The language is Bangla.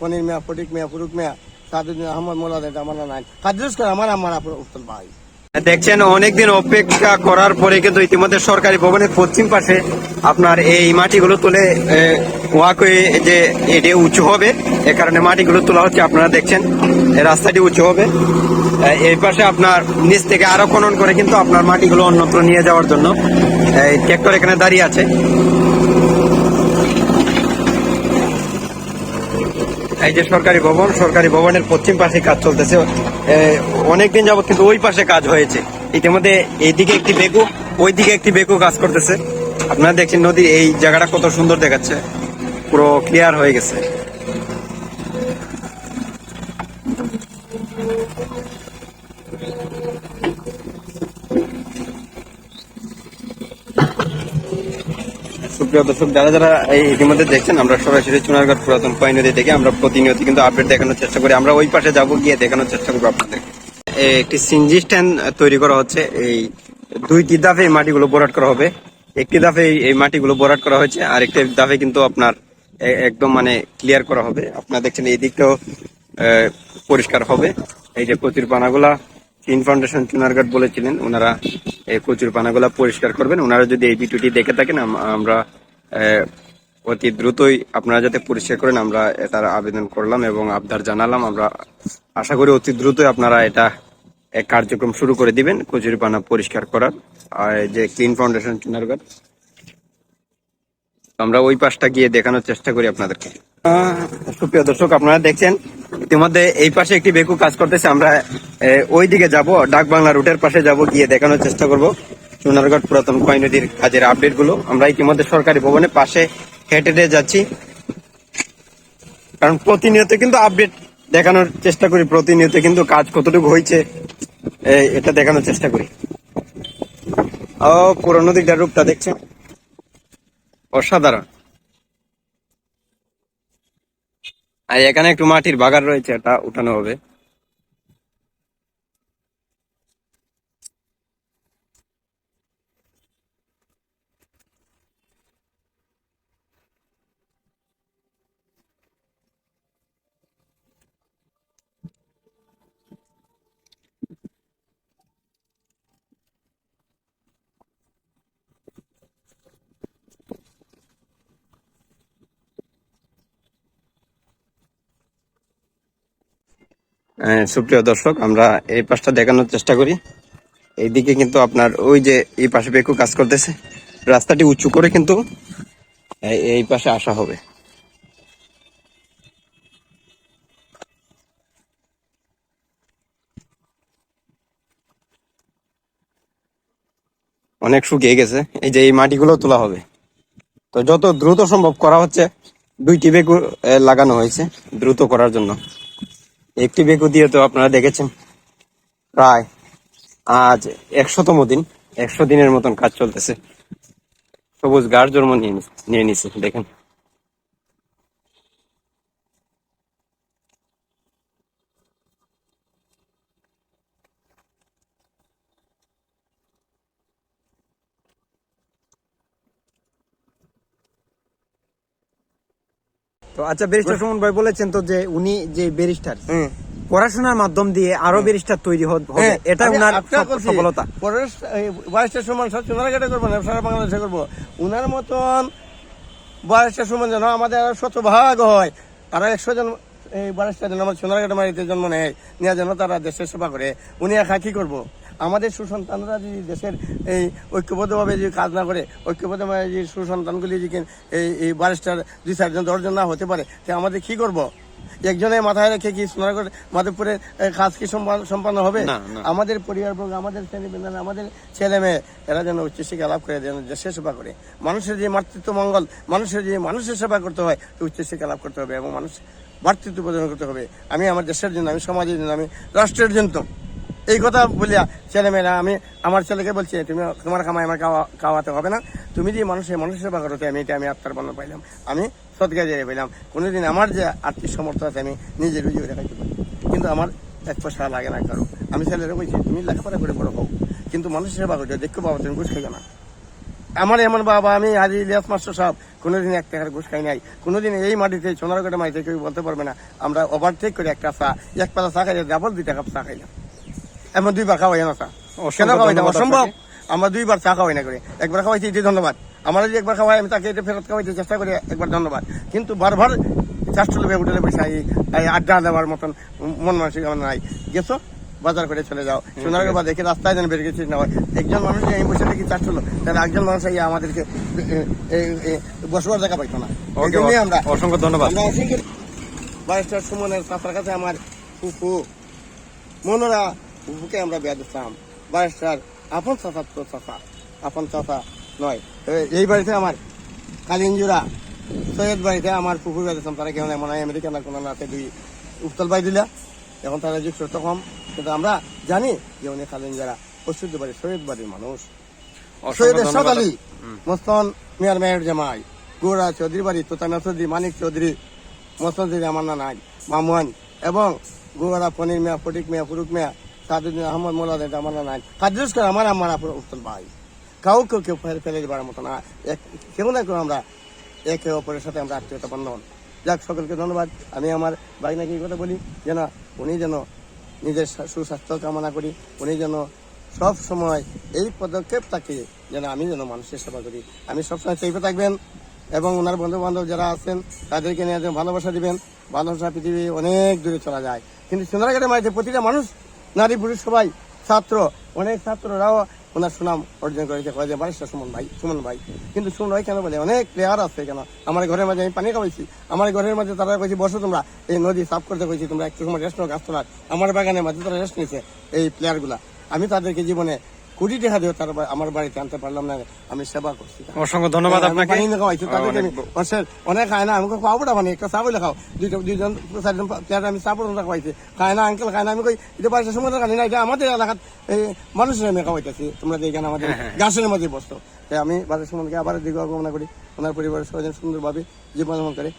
পনির মিয়া ফটিক মিয়া ফুরুক মিয়া আহমদ এটা আমার নাই। আমার আমার ভাই। দেখছেন, অনেকদিন অপেক্ষা করার পরে কিন্তু ইতিমধ্যে সরকারি ভবনের পশ্চিম পাশে আপনার এই মাটিগুলো তুলে ওয়াক হয়ে যে এটি উঁচু হবে, এ কারণে মাটিগুলো তোলা হচ্ছে, আপনারা দেখছেন রাস্তাটি উঁচু হবে। এই পাশে আপনার নিচ থেকে আরও খনন করে কিন্তু আপনার মাটিগুলো অন্যত্র নিয়ে যাওয়ার জন্য এই ট্র্যাক্টর এখানে দাঁড়িয়ে আছে। এই যে সরকারি ভবন, সরকারি ভবনের পশ্চিম পাশে কাজ চলতেছে। অনেকদিন যাবত কিন্তু ওই পাশে কাজ হয়েছে। ইতিমধ্যে এইদিকে একটি বেকু, ওইদিকে একটি বেগু কাজ করতেছে। আপনারা দেখছেন নদী, এই জায়গাটা কত সুন্দর দেখাচ্ছে। পুরো ক্লিয়ার হয়ে গেছে। সুপ্রিয় দর্শক, যারা যারা এই ইতিমধ্যে দেখছেন, আমরা সরাসরি চুনারঘাট পুরাতন কয় নদী থেকে আমরা প্রতিনিয়ত কিন্তু আপডেট দেখানোর চেষ্টা করি। আমরা ওই পাশে যাব, গিয়ে দেখানোর চেষ্টা করব আপনাদের। একটি সিনজি স্ট্যান্ড তৈরি করা হচ্ছে। এই দুইটি ধাপে এই মাটিগুলো ভরাট করা হবে। একটি ধাপে এই- মাটিগুলো ভরাট করা হয়েছে, আর একটি ধাপে কিন্তু আপনার একদম মানে ক্লিয়ার করা হবে। আপনারা দেখছেন এই দিকটাও পরিষ্কার হবে। এই যে কচুর পানাগুলা, তিন ফাউন্ডেশন চুনারঘাট বলেছিলেন, ওনারা এই কচুর পানাগুলা পরিষ্কার করবেন। ওনারা যদি এই ভিডিওটি দেখে থাকেন আমরা অতি দ্রুতই আপনারা যাতে পরিষ্কার করেন, আমরা এটার আবেদন করলাম এবং আবদার জানালাম। আমরা আশা করি অতি দ্রুতই আপনারা এটা কার্যক্রম শুরু করে দিবেন, কচুরি পানা পরিষ্কার করার। আর যে ক্লিন ফাউন্ডেশন চুনারঘাট আমরা ওই পাশটা গিয়ে দেখানোর চেষ্টা করি আপনাদেরকে। সুপ্রিয় দর্শক, আপনারা দেখছেন, ইতিমধ্যে এই পাশে একটি বেকু কাজ করতেছে। আমরা ওই দিকে যাব, ডাক বাংলা রুটের পাশে যাব, গিয়ে দেখানোর চেষ্টা করব। সোনারগড় পুরাতন কয় নদীর কাজের আপডেটগুলো। আমরা ইতিমধ্যে সরকারি ভবনের পাশে হেঁটে হেঁটে যাচ্ছি। কারণ প্রতিনিয়ত কিন্তু আপডেট দেখানোর চেষ্টা করি, প্রতিনিয়ত কিন্তু কাজ কতটুকু হয়েছে এটা দেখানোর চেষ্টা করি। ও পুরনো দিকটার রূপটা দেখছেন? অসাধারণ। আর এখানে একটু মাটির বাগান রয়েছে এটা উঠানো হবে। সুপ্রিয় দর্শক, আমরা এই পাশটা দেখানোর চেষ্টা করি। এইদিকে কিন্তু আপনার ওই যে এই পাশে বেকু কাজ করতেছে। রাস্তাটি উঁচু করে কিন্তু এই- পাশে আসা হবে। অনেক শুকিয়ে গেছে। এই যে এই মাটিগুলো তোলা হবে। তো যত দ্রুত সম্ভব করা হচ্ছে, দুইটি বেকু লাগানো হয়েছে দ্রুত করার জন্য। একটি বেকু দিয়ে তো আপনারা দেখেছেন। প্রায় আজ একশোতম দিন, একশো দিনের মতন কাজ চলতেছে। সবুজ গাছ জন্ম নিয়ে নিছে, দেখেন। আচ্ছা ব্যারিস্টার সুমন ভাই বলেছেন তো যে উনি যে ব্যারিস্টার পড়াশোনার মাধ্যম দিয়ে আরও ব্যারিস্টার তৈরি হবে। হ্যাঁ, এটা উনার সফলতা। বয়সটা সমান সব সোনারঘাটে করব না সারা বাংলাদেশে করব। উনার মতন বয়সটা সমান যেন আমাদের আরও শতভাগ হয়। আরও একশো জন এই বয়সটা যেন আমার সোনারঘাটে মারিতে জন্ম নেয় নিয়ে যেন তারা দেশের সেবা করে। উনি একা কি করব? আমাদের সুসন্তানরা যদি দেশের এই ঐক্যবদ্ধভাবে যদি কাজ না করে ঐক্যবদ্ধভাবে যদি সুসন্তানগুলি যদি এই এই বারিস্টার দুই চারজন দশজন না হতে পারে তো আমাদের কি করব? একজনের মাথায় রেখে কি সোনারগড় মাধবপুরের কাজ কি সম্পন্ন হবে। আমাদের পরিবারবর্গ আমাদের ছেলে আমাদের ছেলে মেয়ে এরা যেন উচ্চশিক্ষা লাভ করে যেন দেশের সেবা করে। মানুষের যে মাতৃত্ব মঙ্গল মানুষের যে মানুষের সেবা করতে হয় তো উচ্চশিক্ষা লাভ করতে হবে এবং মানুষ মাতৃত্ব প্রদান করতে হবে। আমি আমার দেশের জন্য আমি সমাজের জন্য আমি রাষ্ট্রের জন্য। এই কথা বলিয়া ছেলেমেয়েরা আমি আমার ছেলেকে বলছি, তুমি তোমার কামাই আমার খাওয়া খাওয়াতে হবে না। তুমি যে মানুষের মানুষের সেবা করতে আমি এটা আমি আত্মার বন্ধ পাইলাম। আমি সৎকার দিয়ে পেলাম। কোনোদিন আমার যে আর্থিক সমর্থ আছে, আমি নিজে রুজি করে খাইতে পারি। কিন্তু আমার এক পয়সা লাগে না কারও। আমি ছেলেরা বলছি, তুমি লেখাপড়া করে বড় হোক কিন্তু মানুষের সেবা করতে দেখতে পাবো তুমি ঘুষ খাইবে না। আমার এমন বাবা, আমি হাজি ইলিয়াস মাস্টার সাহেব, কোনোদিন এক টাকার ঘুষ খাই নাই। কোনোদিন এই মাটিতে সোনারগড়ে মাটিতে কেউ বলতে পারবে না। আমরা ওভারটেক করে একটা চা, এক পালা চা খাইলে ডাবল দুই টাকা চা খাইলাম। এমন দুইবার খাওয়াই না চা কেন খাওয়াই না? অসম্ভব। আমরা দুইবার চা খাওয়াই না করে। একবার খাওয়াইছি এটি ধন্যবাদ। আমরা যদি একবার খাওয়াই আমি তাকে এটা ফেরত খাওয়াইতে চেষ্টা করি একবার ধন্যবাদ। কিন্তু বারবার চারশো লোক হোটেলে বসে এই আড্ডা দেওয়ার মতন মন মানসিক আমার নাই। গেছো? বাজার করে চলে যাও। সোনারগাঁ বা দেখে রাস্তায় যেন বেরিয়ে গেছিস না হয় একজন মানুষ এই বসে দেখি চারশো লোক তাহলে একজন মানুষ এই আমাদেরকে বসবার জায়গা পাইতো না। এই জন্যই আমরা অসংখ্য ধন্যবাদ। বাইশটার সুমনের চাষার কাছে আমার ফুফু। মনোরা ফুফুকে আমরা বিয়া দিচ্ছিলাম। বাইশটার আপন চাষা তো চাষা আপন চাষা নয়। এই বাড়িতে আমার কালিঞ্জুরা সৈয়দ বাড়িতে আমার পুকুর বিয়া দিচ্ছিলাম তারা কেউ নাই মনে হয় আমেরিকান কোনো রাতে দুই উত্তল বাই দিলা এখন তারা যুগ সত্য কম। কিন্তু আমরা জানি যে উনি কালিঞ্জুরা পশুদ্ধ বাড়ি সৈয়দ বাড়ির মানুষ। সৈয়দের ধন্যবাদ। সাদালি মস্তন মিয়ার মেয়ের জামাই গৌরা চৌধুরী বাড়ি তোতানা চৌধুরী মানিক চৌধুরী মস্তন চৌধুরী আমার নানাই মামুয়ান এবং গৌরা পনির মিয়া ফটিক মিয়া ফুরুক মিয়া আহমদ মোল্লা দেয় আমার নানাই কাজুস করে আমার আমার উত্তল ভাই। কাউ কেউ ফেলে ফেলে দেবার মতো না। এক- কেউ না কেউ আমরা একে অপরের সাথে আমরা আত্মীয়তা বন্ধন। যাক, সকলকে ধন্যবাদ। আমি আমার ভাগনাকে এই কথা বলি, যেন উনি যেন নিজের সুস্বাস্থ্য কামনা করি। উনি যেন সব সময় এই পদক্ষেপ থাকে যেন আমি যেন মানুষের সেবা করি। আমি সবসময় চেপে থাকবেন এবং ওনার বন্ধু বান্ধব যারা আছেন, তাদেরকে নিয়ে ভালোবাসা দিবেন। ভালোবাসা পৃথিবী অনেক দূরে চলা যায়। কিন্তু সোনারঘাটের মাঝে প্রতিটা মানুষ নারী পুরুষ সবাই ছাত্র, অনেক ছাত্ররাও ওনার সুনাম অর্জন করেছে কলেজে বারিশটা সুমন ভাই সুমন ভাই। কিন্তু সুমন ভাই কেন বলে? অনেক প্লেয়ার আছে কেন? আমার ঘরের মাঝে আমি পানি খাওয়াইছি। আমার ঘরের মাঝে তারা কইছি, বসো তোমরা। এই নদী সাফ করতে কইছি তোমরা, একটু সময় রেস্ট নাও গাছ তোলার আমার বাগানের মাঝে তারা রেস্ট নিয়েছে এই প্লেয়ারগুলা আমি তাদেরকে জীবনে কোটি টাকা দিয়ে তার আমার বাড়িতে আনতে পারলাম না আমি সেবা করছি। অসংখ্য ধন্যবাদ আমি আপনাকে। অনেক- খায় না আমাকে না মানে একটা চাবলে খাও। দুইটা দুইজন চারজন প্লেয়ার আমি চা পর্যন্ত খাওয়াইছি। খায় না আঙ্কেল খায় না আমি কই এটা বাড়িতে সময় খানি না এটা আমাদের এলাকাত এই মানুষের আমি খাওয়াইতেছি। তোমরা যে এখানে আমাদের গাছের মধ্যে বসতো। তাই আমি বাড়ির সম্বন্ধে আবার দীর্ঘ কামনা করি। ওনার পরিবারের সবাই সুন্দরভাবে জীবনযাপন করে।